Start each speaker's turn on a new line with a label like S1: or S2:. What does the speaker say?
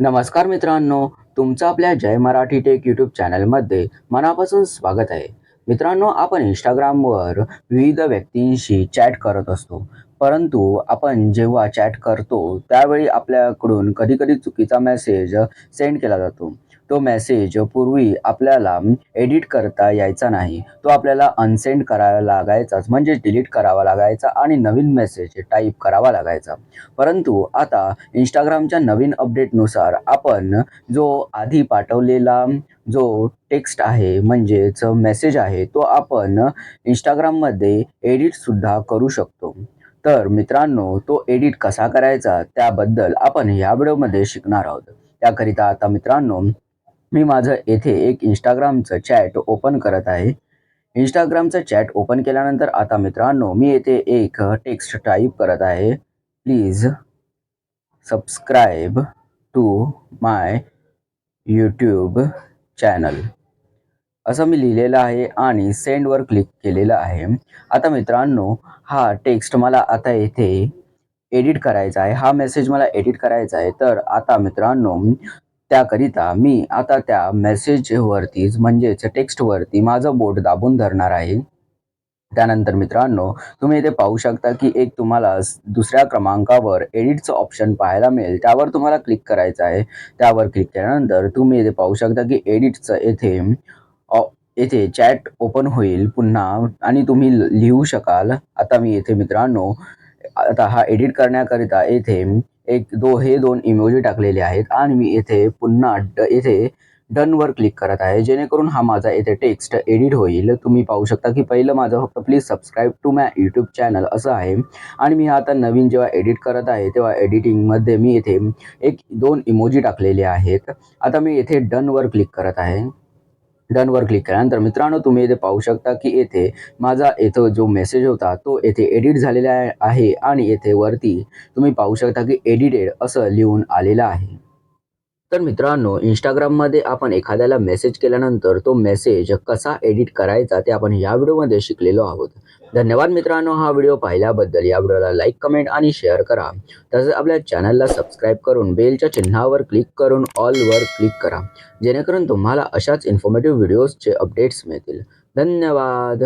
S1: नमस्कार मित्रांनो तुमचं आपल्या जय मराठी टेक यूट्यूब चॅनलमध्ये मनापासून स्वागत आहे. मित्रांनो आपण इंस्टाग्रामवर विविध व्यक्तींशी चॅट करत असतो. परंतु आपण जेव्हा चॅट करतो त्यावेळी आपल्याकडून कधीकधी चुकीचा मेसेज सेंड केला जातो. तो मेसेज पूर्वी आपल्याला एडिट करता यायचा नाही. तो आपल्याला अनसेंड करावा लागायचाच म्हणजे डिलीट करावा लागायचा आणि नवीन मेसेज टाईप करावा लागायचा. परंतु आता इंस्टाग्रामच्या नवीन अपडेटनुसार आपण जो आधी पाठवलेला जो टेक्स्ट आहे म्हणजेच मेसेज आहे तो आपण इंस्टाग्राममध्ये एडिटसुद्धा करू शकतो. तर मित्रांनो तो एडिट कसा करायचा त्याबद्दल आपण ह्या व्हिडिओमध्ये शिकणार आहोत. त्याकरिता आता मित्रांनो मी माझं येथे एक इंस्टाग्रामचं चॅट ओपन करत आहे. इंस्टाग्रामचं चॅट ओपन केल्यानंतर आता मित्रांनो मी येथे एक टेक्स्ट टाईप करत आहे. Please subscribe to my YouTube channel असं मी लिहिलेलं आहे आणि सेंडवर क्लिक केलेलं आहे. आता मित्रांनो हा टेक्स्ट मला आता येथे एडिट करायचा आहे. हा मेसेज मला एडिट करायचा आहे. तर आता मित्रांनो त्याकरिता मी आता त्या मेसेजवरतीच म्हणजेच टेक्स्टवरती माझं बोट दाबून धरणार आहे. त्यानंतर मित्रांनो तुम्ही इथे पाहू शकता की एक तुम्हाला दुसऱ्या क्रमांकावर एडिटचं ऑप्शन पाहायला मिळेल. त्यावर तुम्हाला क्लिक करायचं आहे. त्यावर क्लिक केल्यानंतर तुम्ही इथे पाहू शकता की एडिटचं येथे येथे चॅट ओपन होईल पुन्हा आणि तुम्ही ल- लिहू शकाल. आता मी येथे मित्रांनो आता हा एडिट करण्याकरिता येथे एक दो हे दोन इमोजी टाकलेले आहेत आणि मी येथे पुन्हा ड येथे डनवर क्लिक करत आहे. जेणेकरून हा माझा येथे टेक्स्ट एडिट होईल. तुम्ही पाहू शकता की पहिलं माझं फक्त please subscribe to my YouTube channel असं आहे. आणि मी आता नवीन जेव्हा एडिट करत आहे तेव्हा एडिटिंगमध्ये मी येथे एक दोन इमोजी टाकलेले आहेत. आता मी येथे डनवर क्लिक करत आहे. डनवर क्लिक केल्यानंतर मित्रांनो तुम्ही इथे पाहू शकता की येथे माझा येथं जो मेसेज होता तो येथे एडिट झालेला आहे आणि येथे वरती तुम्ही पाहू शकता की एडिटेड असं लिहून आलेलं आहे. तर मित्रांनो इंस्टाग्राममध्ये आपण एखाद्याला मेसेज केल्यानंतर तो मेसेज कसा एडिट करायचा ते आपण या व्हिडिओमध्ये शिकलेलो आहोत. धन्यवाद मित्रांनो हा व्हिडिओ पाहिल्याबद्दल. या व्हिडिओला लाईक कमेंट आणि शेअर करा. तसेच आपल्या चॅनलला सबस्क्राईब करून बेलच्या चिन्हावर क्लिक करून ऑलवर क्लिक करा. जेणेकरून तुम्हाला अशाच इन्फॉर्मेटिव्ह व्हिडिओजचे अपडेट्स मिळतील. धन्यवाद.